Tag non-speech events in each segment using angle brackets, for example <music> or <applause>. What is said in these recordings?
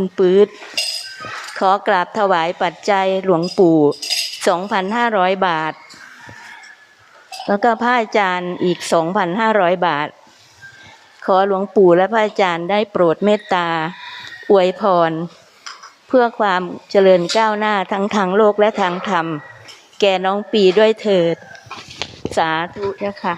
คุณปื๊ด ขอกราบถวายปัจจัยหลวงปู่ 2,500 บาท แล้วก็พระอาจารย์อีก 2,500 บาท ขอหลวงปู่และพระอาจารย์ได้โปรดเมตตา อวยพร เพื่อความเจริญก้าวหน้าทั้งทางโลกและทางธรรม แก่น้องปีด้วยเถิด สาธุเจ้าค่ะ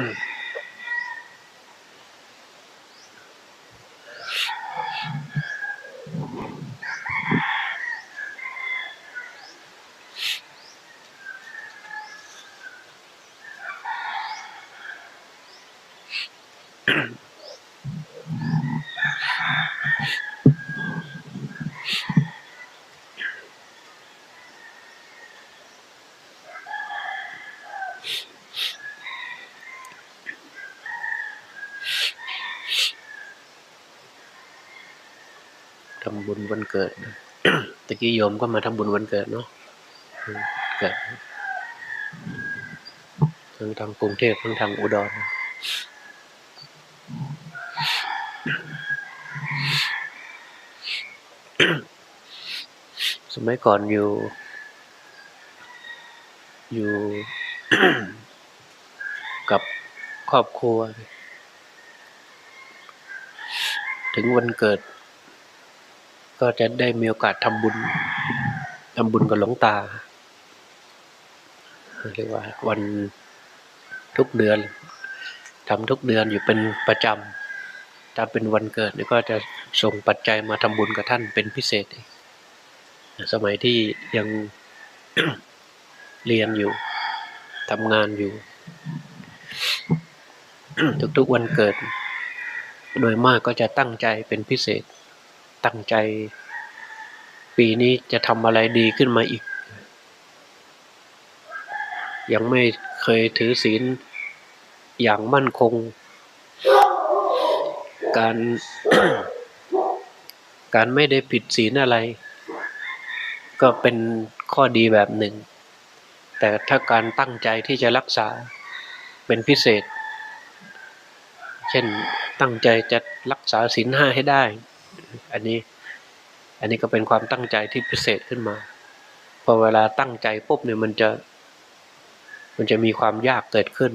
Mm-hmm. <clears throat> ทำบุญวันเกิดตะกี้โยมก็มาทำบุญวันเกิดเนาะเกิดทั้งทางกรุงเทพทั้งทางอุดรสมัยก่อนอยู่ อยู่กับครอบครัว ถึงวันเกิด ก็จะได้มีโอกาสทำบุญทำบุญกับหลวงตาเรียกว่าวันทุกเดือนทำทุกเดือนอยู่เป็นประจำถ้าเป็นวันเกิดนี่ก็จะส่งปัจจัยมาทำบุญกับท่านเป็นพิเศษ สมัยที่ยังเรียนอยู่ทำงานอยู่ ทุกๆวันเกิด โดยมากก็จะตั้งใจเป็นพิเศษ ตั้งใจ ปีนี้จะทำอะไรดีขึ้นมาอีก ยังไม่เคยถือศีลอย่างมั่นคง การการไม่ได้ผิดศีลอะไร ก็เป็นข้อดีแบบหนึ่ง แต่ถ้าการตั้งใจที่จะรักษาเป็นพิเศษ เช่นตั้งใจจะรักษาศีลห้าให้ได้ อันนี้ อันนี้ก็เป็นความตั้งใจที่พิเศษขึ้นมา พอเวลาตั้งใจปุ๊บเนี่ยมันจะ มันจะมีความยากเกิดขึ้น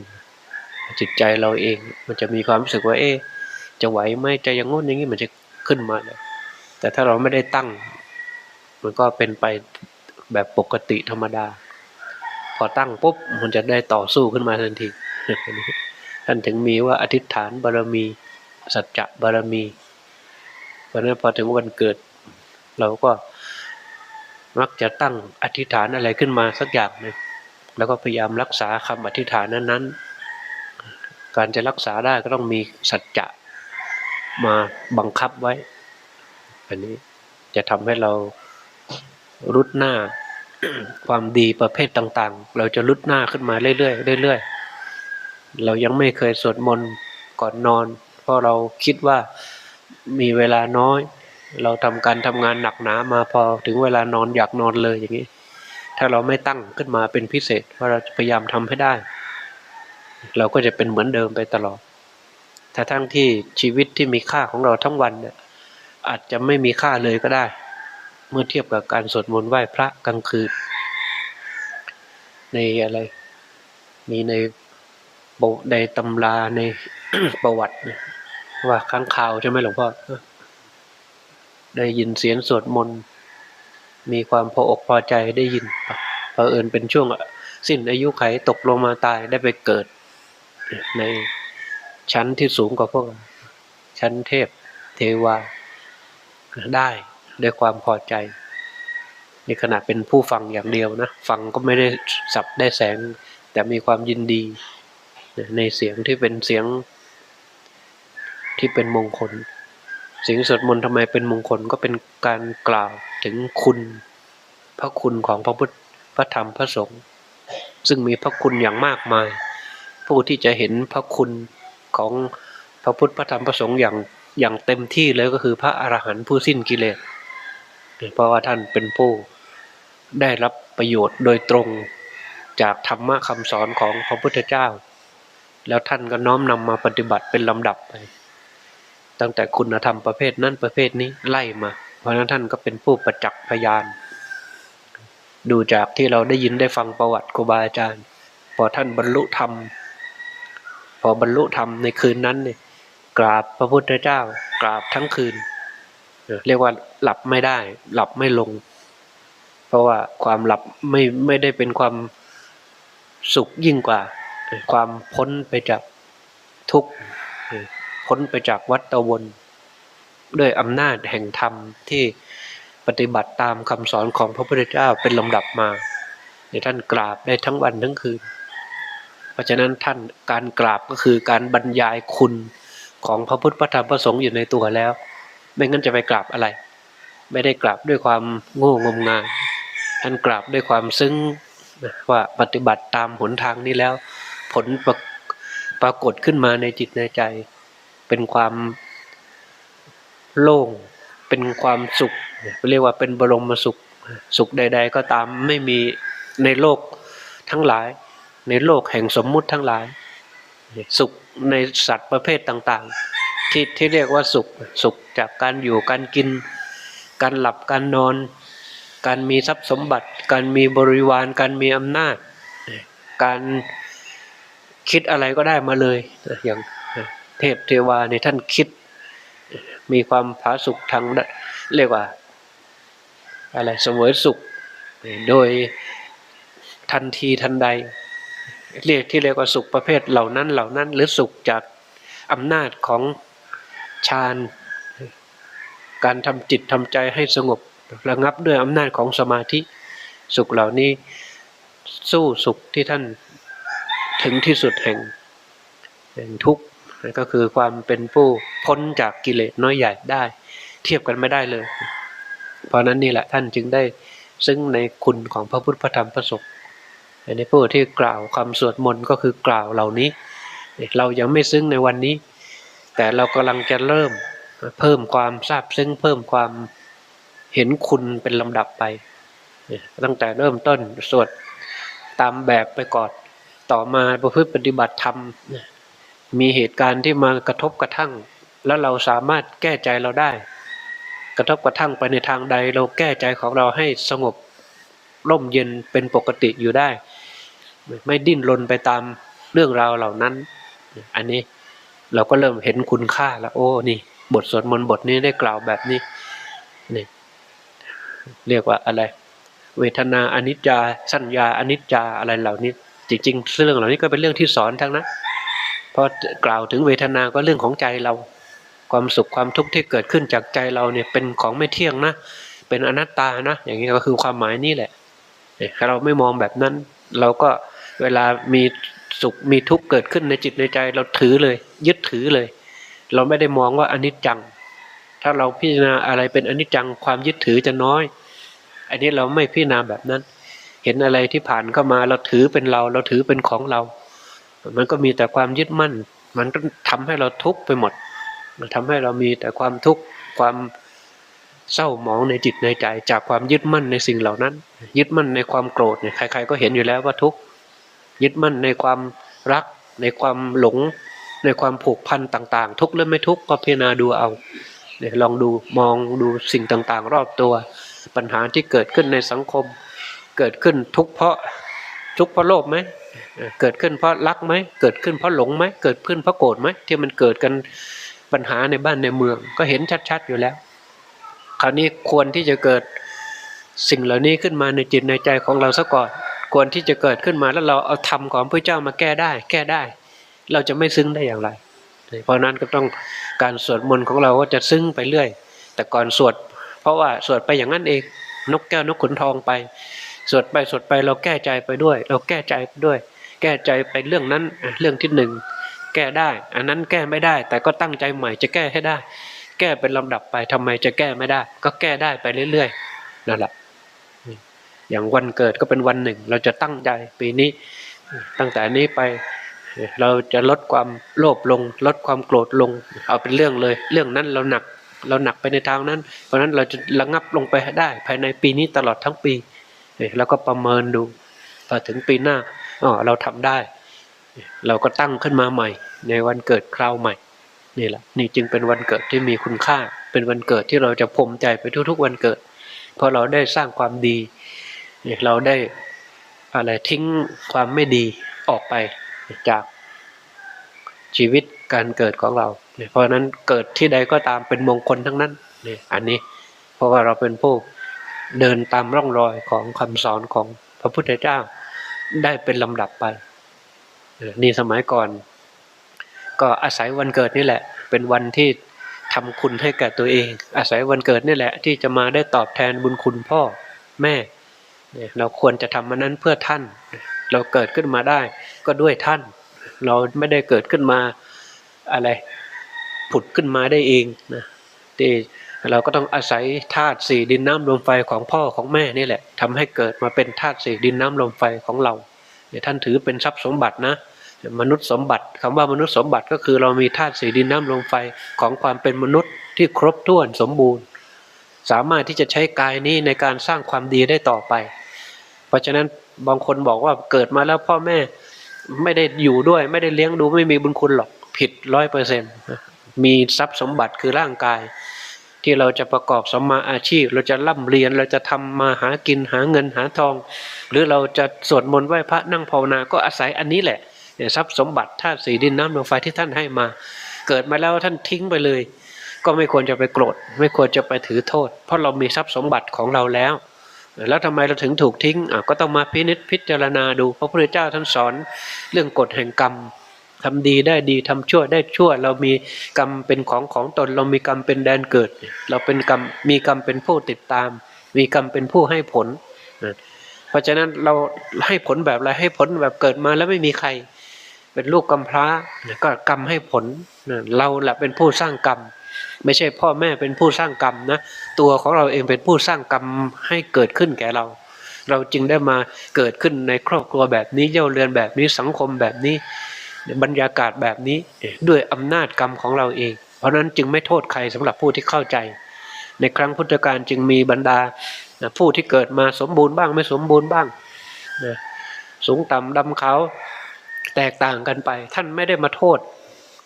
จิตใจเราเอง มันจะมีความรู้สึกว่า เอ๊จะไหวไหมใจยังงู้นอย่างนี้มันจะขึ้นมาเลยแต่ถ้าเราไม่ได้ตั้ง มันก็เป็นไปแบบปกติธรรมดา พอตั้งปุ๊บมันจะได้ต่อสู้ขึ้นมาทันทีท่านถึงมีว่าอธิษฐานบารมี สัจจะบารมี ราะนั้นพอถึงวันเกิด เราก็มักจะตั้งอธิษฐานอะไรขึ้นมาสักอย่างหนึ่งแล้วก็พยายามรักษาคำอธิษฐานนั้นๆ การจะรักษาได้ก็ต้องมีสัจจะมาบังคับไว้ อันนี้จะทำให้เรารุดหน้าความดีประเภทต่างๆ เราจะรุดหน้าขึ้นมาเรื่อยๆเรื่อยๆ เรายังไม่เคยสวดมนต์ก่อนนอน เพราะเราคิดว่า มีเวลาน้อย เราทำการทำงานหนักหนามาพอถึงเวลานอนอยากนอนเลยอย่างนี้ ถ้าเราไม่ตั้งขึ้นมาเป็นพิเศษว่าเราจะพยายามทำให้ได้ เราก็จะเป็นเหมือนเดิมไปตลอดแต่ทั้งที่ชีวิตที่มีค่าของเราทั้งวันเนี่ยอาจจะไม่มีค่าเลยก็ได้ เมื่อเทียบกับการสวดมนต์ไหว้พระกลางคืน ในอะไร มีในบในตำราในประวัติเนี่ย ว่าค้างคาวใช่ไหมหลวงพ่อได้ยินเสียงสวดมนต์มีความพออกพอใจได้ยินเผอิญเป็นช่วงสิ้นอายุไขตกลงมาตายได้ไปเกิด ในชั้นที่สูงกว่าพวก ชั้นเทพเทวา ได้ด้วยความพอใจในขณะเป็นผู้ฟังอย่างเดียวนะ ฟังก็ไม่ได้สับได้แสง แต่มีความยินดี ในเสียงที่เป็นเสียง ที่เป็นมงคลสียงสวดมนต์ทำไมเป็นมงคลก็เป็นการกล่าวถึงคุณ พระคุณของพระพุทธพระธรรมพระสงฆ์ซึ่งมีพระคุณอย่างมากมาย ผู้ที่จะเห็นพระคุณของพระพุทธพระธรรมพระสงฆ์อย่างอย่างเต็มที่เลยก็คือพระอรหันต์ผู้สิ้นกิเลสเพราะว่าท่านเป็นผู้ได้รับประโยชน์โดยตรงจากธรรมะคำสอนของพระพุทธเจ้า แล้วท่านก็น้อมนำมาปฏิบัติเป็นลำดับไป ตั้งแต่คุณธรรมประเภทนั้นประเภทนี้ไล่มา เพราะนั้นท่านก็เป็นผู้ประจักษ์พยาน ดูจากที่เราได้ยินได้ฟังประวัติครูบาอาจารย์ พอท่านบรรลุธรรม พอบรรลุธรรมในคืนนั้นเนี่ยกราบพระพุทธเจ้ากราบทั้งคืน เรียกว่าหลับไม่ได้ หลับไม่ลง เพราะว่าความหลับไม่ไม่ได้เป็นความสุขยิ่งกว่า ความพ้นไปจากทุกข์ พ้นไปจากวัฏวนด้วยอำนาจแห่งธรรมที่ปฏิบัติตามคำสอนของพระพุทธเจ้าเป็นลำดับมาในท่านกราบได้ทั้งวันทั้งคืน เพราะฉะนั้นท่านการกราบก็คือการบรรยายคุณของพระพุทธพระธรรมพระสงฆ์อยู่ในตัวแล้ว ไม่งั้นจะไปกราบอะไร ไม่ได้กราบด้วยความโง่งมงาย ท่านกราบด้วยความซึ้งว่าปฏิบัติตามหนทางนี้แล้ว ผลปรปรากฏขึ้นมาในจิตในใจ เป็นความโล่ง เป็นความสุข เรียกว่าเป็นบรมสุข สุขใด ๆ ก็ตามไม่มีในโลกทั้งหลาย ในโลกแห่งสมมุติทั้งหลาย สุขในสัตว์ประเภทต่าง ๆ ที่ที่เรียกว่าสุขสุขจากการอยู่การกิน การหลับการนอน การมีทรัพย์สมบัติ การมีบริวาร การมีอำนาจ การคิดอะไรก็ได้มาเลยอย่าง เทพเทวาในท่านคิด มีความผาสุกทางเรียกว่าอะไรเสวยสุข โดยทันทีทันใด เรียกที่เรียกว่าสุขประเภทเหล่านั้นเหล่านั้น หรือสุขจากอำนาจของฌานการทำจิตทำใจให้สงบระงับด้วยอำนาจของสมาธิสุขเหล่านี้สู้สุขที่ท่านถึงที่สุดแห่งแห่งทุกข์ นั่นก็คือความเป็นผู้พ้นจากกิเลสน้อยใหญ่ได้ เทียบกันไม่ได้เลย เพราะนั้นนี่แหละท่านจึงได้ซึ่งในคุณของพระพุทธพระธรรมพระสงฆ์ในผู้ที่กล่าวคำสวดมนต์ก็คือกล่าวเหล่านี้ เรายังไม่ซึ้งในวันนี้ แต่เรากำลังจะเริ่มเพิ่มความทราบซึ้งเพิ่มความเห็นคุณเป็นลำดับไป ตั้งแต่เริ่มต้นสวดตามแบบไปก่อน ต่อมาประพฤติปฏิบัติธรรม มีเหตุการณ์ที่มากระทบกระทั่ง แล้วเราสามารถแก้ใจเราได้ กระทบกระทั่งไปในทางใดเราแก้ใจของเราให้สงบร่มเย็นเป็นปกติอยู่ได้ ไม่ดิ้นรนไปตามเรื่องราวเหล่านั้น อันนี้เราก็เริ่มเห็นคุณค่าแล้วโอ้นี่ บทสวดมนต์บทนี้ได้กล่าวแบบนี้นี่เรียกว่าอะไร เวทนาอนิจจาสัญญาอนิจจาอะไรเหล่านี้ จริงๆเรื่องเหล่านี้ก็เป็นเรื่องที่สอนทั้งนั้น พอกล่าวถึงเวทนาก็เรื่องของใจเรา ความสุขความทุกข์ที่เกิดขึ้นจากใจเราเนี่ยเป็นของไม่เที่ยงนะ เป็นอนัตตานะ อย่างนี้ก็คือความหมายนี่แหละถ้าเราไม่มองแบบนั้น เราก็เวลามีสุขมีทุกข์เกิดขึ้นในจิตในใจเราถือเลย ยึดถือเลย เราไม่ได้มองว่าอนิจจัง ถ้าเราพิจารณาอะไรเป็นอนิจจังความยึดถือจะน้อย อันนี้เราไม่พิจารณาแบบนั้น เห็นอะไรที่ผ่านเข้ามาเราถือเป็นเรา เราถือเป็นของเรา มันก็มีแต่ความยึดมั่น มันก็ทำให้เราทุกข์ไปหมด มันทำให้เรามีแต่ความทุกข์ความเศร้าหมองในจิตในใจ จากความยึดมั่นในสิ่งเหล่านั้น ยึดมั่นในความโกรธเนี่ยใคร ๆ ก็เห็นอยู่แล้วว่าทุกข์ยึดมั่นในความรัก ในความหลง ในความผูกพันต่าง ๆ ทุกข์หรือไม่ทุกข์ก็พิจารณาดูเอาเนี่ยลองดูมองดูสิ่งต่างๆ รอบตัว ปัญหาที่เกิดขึ้นในสังคม เกิดขึ้นทุกข์เพราะทุกข์เพราะโลภไหม เกิดขึ้นเพราะรักไหมเกิดขึ้นเพราะหลงไหมเกิดขึ้นเพราะโกรธไหมที่มันเกิดกันปัญหาในบ้านในเมือง ก็เห็นชัดๆอยู่แล้ว คราวนี้ควรที่จะเกิดสิ่งเหล่านี้ขึ้นมาในจิตในใจของเราซะก่อนควรที่จะเกิดขึ้นมาแล้วเราเอาธรรมของพระเจ้ามาแก้ได้ แก้ได้ เราจะไม่ซึ้งได้อย่างไร เพราะนั้นก็ต้องการสวดมนต์ของเราก็จะซึ้งไปเรื่อย แต่ก่อนสวด เพราะว่าสวดไปอย่างนั้นเองนกแก้วนกขุนทองไป สวดไปสวดไปเราแก้ใจไปด้วย เราแก้ใจไปด้วย แก้ใจไปเรื่องนั้นเรื่องที่หนึ่งแก้ได้ อันนั้นแก้ไม่ได้ แต่ก็ตั้งใจใหม่จะแก้ให้ได้ แก้เป็นลำดับไปทำไมจะแก้ไม่ได้ ก็แก้ได้ไปเรื่อยๆนั่นแหละอย่างวันเกิดก็เป็นวันหนึ่ง เราจะตั้งใจปีนี้ ตั้งแต่นี้ไปเราจะลดความโลภลง ลดความโกรธลง เอาเป็นเรื่องเลย เรื่องนั้นเราหนักเราหนักไปในทางนั้น เพราะนั้นเราจะระงับลงไปได้ ภายในปีนี้ตลอดทั้งปี แล้วก็ประเมินดูพอถึงปีหน้า อ๋อเราทำได้ เราก็ตั้งขึ้นมาใหม่ ในวันเกิดคราวใหม่นี่แหละนี่จึงเป็นวันเกิดที่มีคุณค่า เป็นวันเกิดที่เราจะภูมิใจไปทุกๆวันเกิด เพราะเราได้สร้างความดีเราได้อะไรทิ้งความไม่ดีออกไปจากชีวิตการเกิดของเราเนี่ยเพราะฉะนั้นเกิดที่ใดก็ตามเป็นมงคลทั้งนั้นเนี่ยอันนี้เพราะว่าเราเป็นผู้เดินตามร่องรอยของคำสอนของพระพุทธเจ้า ได้เป็นลำดับไปนี่สมัยก่อน ก็อาศัยวันเกิดนี่แหละ เป็นวันที่ทำคุณให้แก่ตัวเอง อาศัยวันเกิดนี่แหละ ที่จะมาได้ตอบแทนบุญคุณพ่อแม่เนี่ยเราควรจะทำมันนั้นเพื่อท่าน เราเกิดขึ้นมาได้ ก็ด้วยท่าน เราไม่ได้เกิดขึ้นมาอะไรผุดขึ้นมาได้เองนะที่ เราก็ต้องอาศัยธาตุสี่ดินน้ำลมไฟของพ่อของแม่นี่แหละทำให้เกิดมาเป็นธาตุสี่ดินน้ำลมไฟของเราเนี่ยท่านถือเป็นทรัพย์สมบัตินะ มนุษย์สมบัติคำว่ามนุษย์สมบัติก็คือเรามีธาตุสี่ดินน้ำลมไฟของความเป็นมนุษย์ที่ครบถ้วนสมบูรณ์ สามารถที่จะใช้กายนี้ในการสร้างความดีได้ต่อไป เพราะฉะนั้นบางคนบอกว่าเกิดมาแล้วพ่อแม่ไม่ได้อยู่ด้วยไม่ได้เลี้ยงดูไม่มีบุญคุณหรอกผิดร้อยเปอร์เซ็นต์มีทรัพย์สมบัติคือร่างกาย ที่เราจะประกอบสัมมาอาชีพ เราจะร่ำเรียนเราจะทำมาหากินหาเงินหาทอง หรือเราจะสวดมนต์ไหว้พระนั่งภาวนาก็อาศัยอันนี้แหละทรัพย์สมบัติธาตุสีดินน้ำลมไฟที่ท่านให้มา เกิดมาแล้วท่านทิ้งไปเลย ก็ไม่ควรจะไปโกรธ ไม่ควรจะไปถือโทษ เพราะเรามีทรัพย์สมบัติของเราแล้ว แล้วทำไมเราถึงถูกทิ้งก็ต้องมาพินิจพิจารณาดูพระพุทธเจ้าท่านสอน เรื่องกฎแห่งกรรม ทำดีได้ดีทำชั่วได้ชั่ว เรามีกรรมเป็นของของตน เรามีกรรมเป็นแดนเกิด เราเป็นกรรมมีกรรมเป็นผู้ติดตาม มีกรรมเป็นผู้ให้ผล เพราะฉะนั้นเราให้ผลแบบอะไรให้ผลแบบเกิดมาแล้วไม่มีใคร เป็นลูกกำพร้านะก็กรรมให้ผลเราแหละเป็นผู้สร้างกรรม ไม่ใช่พ่อแม่เป็นผู้สร้างกรรมนะตัวของเราเองเป็นผู้สร้างกรรมให้เกิดขึ้นแก่เราเราจึงได้มาเกิดขึ้นในครอบครัวแบบนี้เย่าเรือนแบบนี้สังคมแบบนี้ บรรยากาศแบบนี้ด้วยอำนาจกรรมของเราเอง เพราะนั้นจึงไม่โทษใครสำหรับผู้ที่เข้าใจ ในครั้งพุทธกาลจึงมีบรรดาผู้ที่เกิดมาสมบูรณ์บ้างไม่สมบูรณ์บ้างนะสูงต่ำดำขาวแตกต่างกันไป ท่านไม่ได้มาโทษ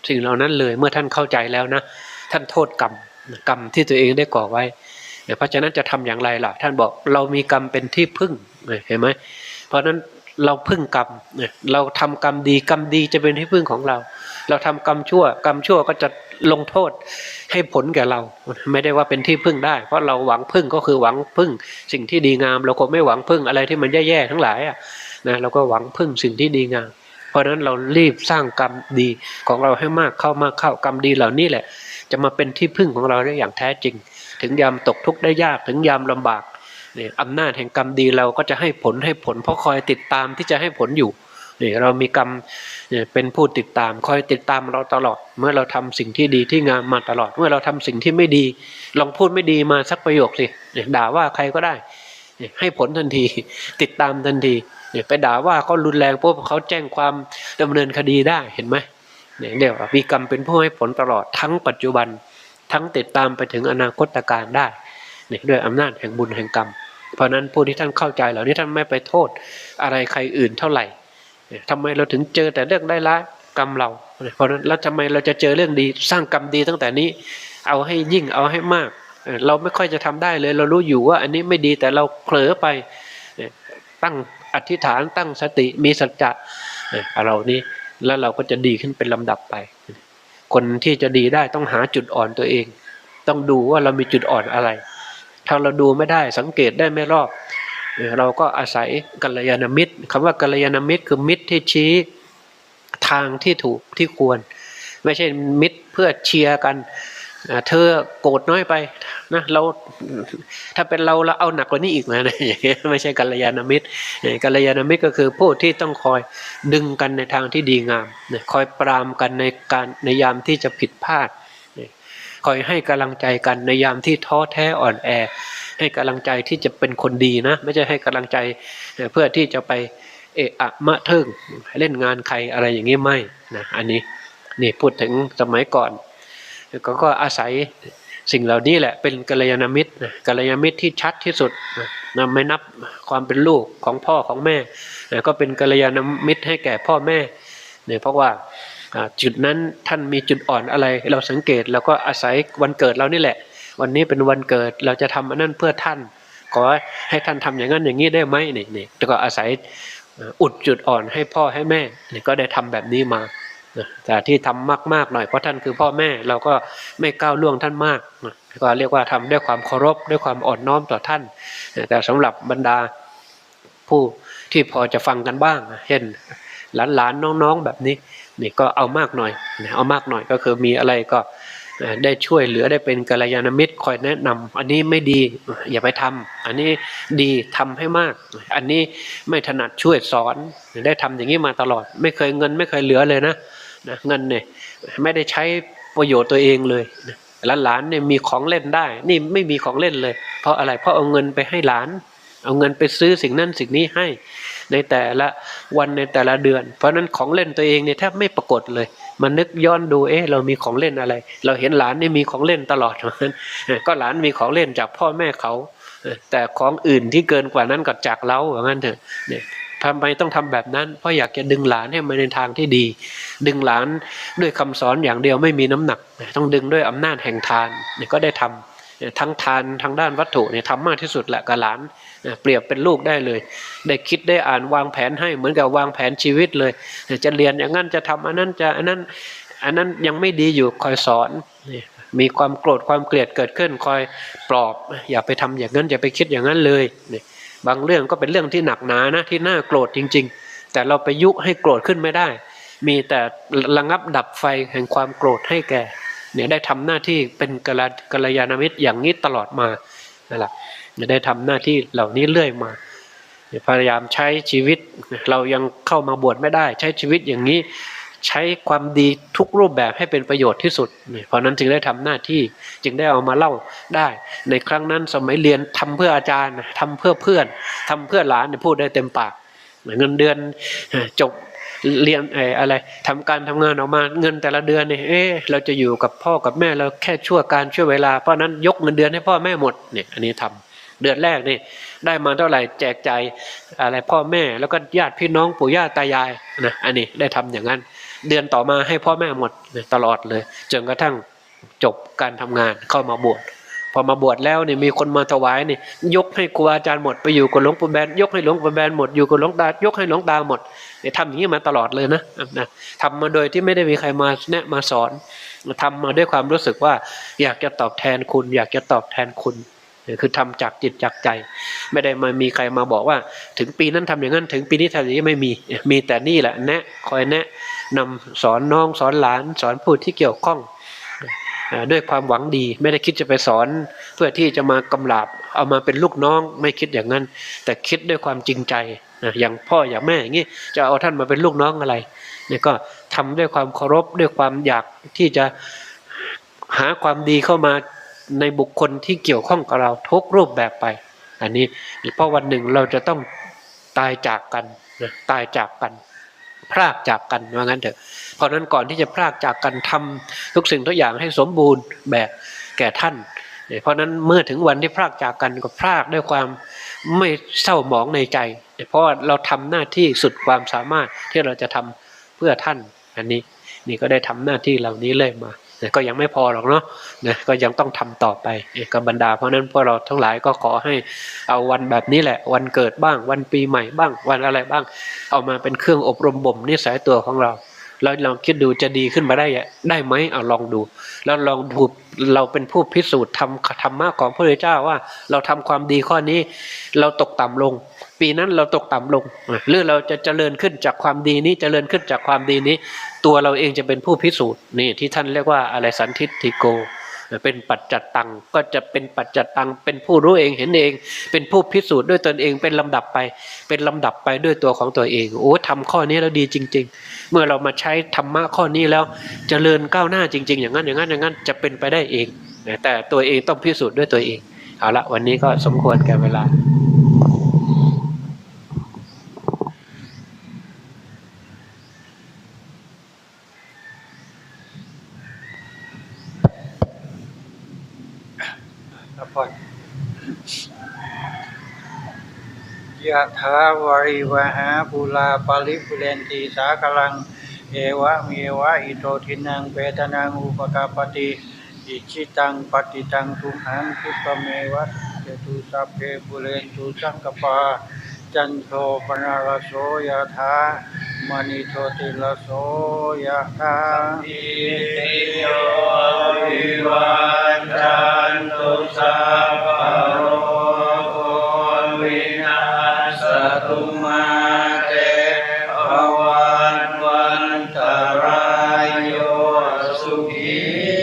สิ่งเหล่านั้นเลยเมื่อท่านเข้าใจแล้วนะท่านโทษกรรมกรรมที่ตัวเองได้ก่อไว้เพราะฉะนั้นจะทำอย่างไรล่ะ ท่านบอกเรามีกรรมเป็นที่พึ่งเห็นไหมเพราะฉะนั้น เราพึ่งกรรมเนี่ยเราทำกรรมดีกรรมดีจะเป็นที่พึ่งของเรา เราทำกรรมชั่ว กรรมชั่วก็จะลงโทษให้ผลแก่เรา ไม่ได้ว่าเป็นที่พึ่งได้ เพราะเราหวังพึ่งก็คือหวังพึ่ง สิ่งที่ดีงาม เราก็ไม่หวังพึ่งอะไรที่มันแย่ๆทั้งหลายอะนะเราก็หวังพึ่งสิ่งที่ดีงาม เพราะฉะนั้นเรารีบสร้างกรรมดีของเราให้มากเข้ามากเข้ากรรมดีเหล่านี้แหละ จะมาเป็นที่พึ่งของเราได้อย่างแท้จริง ถึงยามตกทุกข์ได้ยากถึงยามลำบาก เนี่ยอำนาจแห่งกรรมดีเราก็จะให้ผลให้ผล เพราะคอยติดตามที่จะให้ผลอยู่นี่เรามีกรรมเนี่ยเป็นผู้ติดตามคอยติดตามเราตลอด เมื่อเราทำสิ่งที่ดีที่งามมาตลอด เมื่อเราทำสิ่งที่ไม่ดี ลองพูดไม่ดีมาสักประโยคสิเนี่ยด่าว่าใครก็ได้เนี่ยให้ผลทันที ติดตามทันทีเนี่ยไปด่าว่าเขารุนแรงปุ๊บเขาแจ้งความดำเนินคดีได้เห็นไหมเนี่ยเดี๋ยวมีกรรมเป็นผู้ให้ผลตลอดทั้งปัจจุบัน ทั้งติดตามไปถึงอนาคตการได้ เนี่ยด้วยอำนาจแห่งบุญแห่งกรรม เพราะนั้นผู้ที่ท่านเข้าใจเหล่านี้ท่านไม่ไปโทษอะไรใครอื่นเท่าไหร่เนี่ยทำไมเราถึงเจอแต่เรื่องได้ละกรรมเรา เพราะนั้นแล้วทำไมเราจะเจอเรื่องดีสร้างกรรมดีตั้งแต่นี้ เอาให้ยิ่งเอาให้มาก เราไม่ค่อยจะทำได้เลย เรารู้อยู่ว่าอันนี้ไม่ดีแต่เราเผลอไปตั้งอธิษฐานตั้งสติมีสัจจะเนี่ยเรานี้แล้วเราก็จะดีขึ้นเป็นลำดับไป คนที่จะดีได้ต้องหาจุดอ่อนตัวเอง ต้องดูว่าเรามีจุดอ่อนอะไร ถ้าเราดูไม่ได้สังเกตได้ไม่รอบ เราก็อาศัยกัลยาณมิตรคำว่ากัลยาณมิตรคือมิตรที่ชี้ทางที่ถูกที่ควร ไม่ใช่มิตรเพื่อเชียร์กันเธอโกรธน้อยไปนะเราถ้าเป็นเราเราเอาหนักกว่านี้อีกนะอย่างเงี้ยไม่ใช่กัลยาณมิตรกัลยาณมิตรก็คือผู้ที่ต้องคอยดึงกันในทางที่ดีงามคอยปรามกันในการในยามที่จะผิดพลาด คอยให้กำลังใจกันในยามที่ท้อแท้อ่อนแอ ให้กำลังใจที่จะเป็นคนดีนะ ไม่ใช่ให้กำลังใจเพื่อที่จะไปเอะอะมะเทิงเล่นงานใครอะไรอย่างนี้ไม่นะอันนี้นี่พูดถึงสมัยก่อนก็ก็อาศัยสิ่งเหล่านี้แหละเป็นกัลยาณมิตรนะกัลยาณมิตรที่ชัดที่สุดนะไม่นับความเป็นลูกของพ่อของแม่นะก็เป็นกัลยาณมิตรให้แก่พ่อแม่เนี่ยเพราะว่า จุดนั้นท่านมีจุดอ่อนอะไร เราสังเกตแล้วก็อาศัยวันเกิดเรานี่แหละ วันนี้เป็นวันเกิดเราจะทำอันนั้นเพื่อท่านขอให้ท่านทำอย่างนั้นอย่างนี้ได้ไหมนี่นี่แล้วก็อาศัยอุดจุดอ่อนให้พ่อให้แม่นี่ก็ได้ทำแบบนี้มาแต่ที่ทำมากๆหน่อยเพราะท่านคือพ่อแม่เราก็ไม่ก้าวล่วงท่านมากก็เรียกว่าทำด้วยความเคารพด้วยความอ่อนน้อมต่อท่าน แต่สำหรับบรรดาผู้ที่พอจะฟังกันบ้าง เช่นหลานๆน้องๆแบบนี้ นี่ก็เอามากหน่อยนะเอามากหน่อยก็คือมีอะไรก็ได้ช่วยเหลือได้เป็นกัลยาณมิตรคอยแนะนำอันนี้ไม่ดีอย่าไปทำอันนี้ดีทำให้มาก อันนี้ไม่ถนัดช่วยสอนได้ทำอย่างนี้มาตลอด ไม่เคยเงินไม่เคยเหลือเลยนะนะเงินเนี่ยไม่ได้ใช้ประโยชน์ตัวเองเลยนะหลานๆเนี่ยมีของเล่นได้ นี่ไม่มีของเล่นเลย เพราะอะไรเพราะเอาเงินไปให้หลาน เอาเงินไปซื้อสิ่งนั้นสิ่งนี้ให้ ในแต่ละวันในแต่ละเดือน เพราะฉะนั้นของเล่นตัวเองเนี่ยแทบไม่ปรากฏเลย มันนึกย้อนดูเอ๊ะเรามีของเล่นอะไร เราเห็นหลานนี่มีของเล่นตลอดเพราะนั้นก็หลานมีของเล่นจากพ่อแม่เขา แต่ของอื่นที่เกินกว่านั้นก็จากเราอย่างนั้นเถอะเนี่ยทำไมต้องทำแบบนั้น เพราะอยากจะดึงหลานให้มาในทางที่ดี ดึงหลานด้วยคำสอนอย่างเดียวไม่มีน้ำหนัก ต้องดึงด้วยอำนาจแห่งทานเนี่ยก็ได้ทำ ทั้งทานทางด้านวัตถุเนี่ยทำมากที่สุดแหละกับหลานเปรียบเป็นลูกได้เลย ได้คิดได้อ่านวางแผนให้เหมือนกับวางแผนชีวิตเลย จะเรียนอย่างนั้นจะทำอันนั้นจะอันนั้นอันนั้นยังไม่ดีอยู่คอยสอนมีความโกรธความเกลียดเกิดขึ้นคอยปลอบ อย่าไปทำอย่างนั้นอย่าไปคิดอย่างนั้นเลยบางเรื่องก็เป็นเรื่องที่หนักหนานะที่น่าโกรธจริง ๆ แต่เราไปยุให้โกรธขึ้นไม่ได้ มีแต่ระงับดับไฟแห่งความโกรธให้แก่ เนี่ยได้ทำหน้าที่เป็นกัลกลยาณมิตรอย่างนี้ตลอดมานั่นแหละได้ทำหน้าที่เหล่านี้เรื่อยมาพยายามใช้ชีวิตเรายังเข้ามาบวชไม่ได้ ใช้ชีวิตอย่างนี้ใช้ความดีทุกรูปแบบให้เป็นประโยชน์ที่สุด เพราะนั้นจึงได้ทำหน้าที่จึงได้เอามาเล่าได้ ในครั้งนั้นสมัยเรียนทำเพื่ออาจารย์ทำเพื่อเพื่อนทำเพื่อหลานพูดได้เต็มปากเงินเดือนจบ เรียนอะไรทำการทำงานออกมาเงินแต่ละเดือนเนี่ยเอ๊เราจะอยู่กับพ่อกับแม่เราแค่ชั่วการชั่วเวลาเพราะนั้นยกเงินเดือนให้พ่อแม่หมดเนี่ยอันนี้ทำเดือนแรกนี่ได้มาเท่าไหร่แจกใจอะไรพ่อแม่แล้วก็ญาติพี่น้องปู่ย่าตายายนะอันนี้ได้ทำอย่างนั้น เดือนต่อมาให้พ่อแม่หมดตลอดเลยจนกระทั่งจบการทำงานเข้ามาบวชพอมาบวชแล้วเนี่ยมีคนมาถวายนี่ยกให้ครูอาจารย์หมดไปอยู่กับหลวงปู่แบนยกให้หลวงปู่แบนหมดอยู่กับหลวงตายกให้หลวงตาหมด เนี่ยทำอย่างนี้มาตลอดเลยนะนะทำมาโดยที่ไม่ได้มีใครมาแนะมาสอนทำมาด้วยความรู้สึกว่า อยากจะตอบแทนคุณ อยากจะตอบแทนคุณ คือทำจากจิตจากใจ ไม่ได้มามีใครมาบอกว่า ถึงปีนั้นทำอย่างนั้นถึงปีนี้ทำอย่างนี้ไม่มีมีแต่นี่แหละแนะคอยแนะนำสอนน้องสอนหลาน สอนผู้ที่เกี่ยวข้องด้วยความหวังดีไม่ได้คิดจะไปสอน เพื่อที่จะมากำลาบเอามาเป็นลูกน้องไม่คิดอย่างนั้น แต่คิดด้วยความจริงใจ อย่างพ่ออย่างแม่อย่างนี้จะเอาท่านมาเป็นลูกน้องอะไรเนี่ยก็ทำด้วยความเคารพด้วยความอยากที่จะหาความดีเข้ามาในบุคคลที่เกี่ยวข้องกับเราทุกรูปแบบไป อันนี้เพราะวันหนึ่งเราจะต้องตายจากกันนะตายจากกัน พรากจากกันว่างั้นเถอะ เพราะนั้นก่อนที่จะพรากจากกันทำทุกสิ่งทุกอย่างให้สมบูรณ์แบบแก่ท่าน เพราะนั้นเมื่อถึงวันที่พรากจากกันก็พรากด้วยความไม่เศร้าหมองในใจ เพราะเราทำหน้าที่สุดความสามารถที่เราจะทำเพื่อท่านอันนี้นี่ก็ได้ทำหน้าที่เหล่านี้เลยมาก็ยังไม่พอหรอกเนาะนะก็ยังต้องทำต่อไปกับบรรดา เพราะนั้นพวกเราทั้งหลายก็ขอให้เอาวันแบบนี้แหละ วันเกิดบ้าง วันปีใหม่บ้าง วันอะไรบ้าง เอามาเป็นเครื่องอบรมบ่มนิสัยตัวของเรา เราลองคิดดูจะดีขึ้นมาได้ได้ไหมเอาลองดู แล้วลองดูเราเป็นผู้พิสูจน์ทำธรรมะของพระเจ้าว่า เราทำความดีข้อนี้ เราตกต่ำลง ปีนั้นเราตกต่ำลงหรือเราจะเจริญขึ้นจากความดีนี้เจริญขึ้นจากความดีนี้ ตัวเราเองจะเป็นผู้พิสูจน์นี่ที่ท่านเรียกว่าอะไรสันทิฏฐิโก เป็นปัจจัตตังก็จะเป็นปัจจัตตังเป็นผู้รู้เองเห็นเอง เป็นผู้พิสูจน์ด้วยตนเองเป็นลำดับไป เป็นลำดับไปด้วยตัวของตัวเองโอ้ทำข้อนี้แล้วดีจริง ๆ เมื่อเรามาใช้ธรรมะข้อนี้แล้วจเจริญก้าวหน้าจริง ๆ อย่างนั้นอย่างนั้นอย่างนั้นจะเป็นไปได้เองแต่ตัวเองต้องพิสูจน์ด้วยตัวเองเอาละวันนี้ก็สมควรแก่เวลา พรยะถาวริวหาภูลาปาลิปุเรนตีสากลัง เอวะเมวะอิโตทินังเปตนังอุปกาปติอิชิตังปฏิตังทุหังคุปเมวะเจตุสัพเพปุเรนตุสังกปา จันโทปนารโสยะถา มณิโชติลโสยะธาอิติโยวิวัจจันตุสัพพะโรโควินาสตุมาเตภวันวันตรายโยสุขี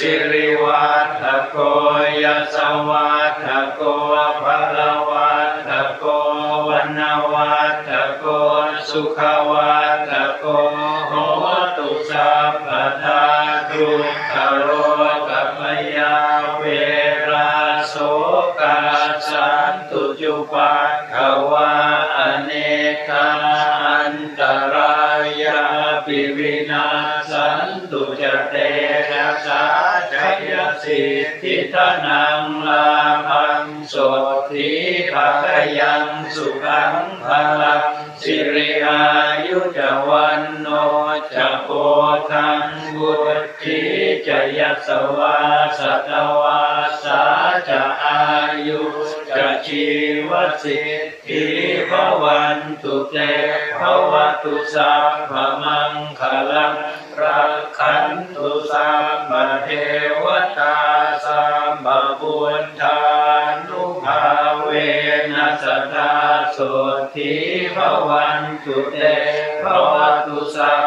สิริวัตโกยัสวัตโกภะละวัตโกวันนวัตโกสุขวัตโกโหตุสัพพทาทุกขโรกัมยาเวราโสกาสันตุจุปัคขวาอเนกา สิทธิธนังลาภังโสธิภะกยังสุขังพลังสิริอายุจวันโนจะโพธังบุตติจะยัสวาสตวาสาจะอายุจะชีวสิทธิภวันตุเตภวตุสัพพมังคลังรักขันตุสัมปเทว ภวันตุเตภวตุสัพ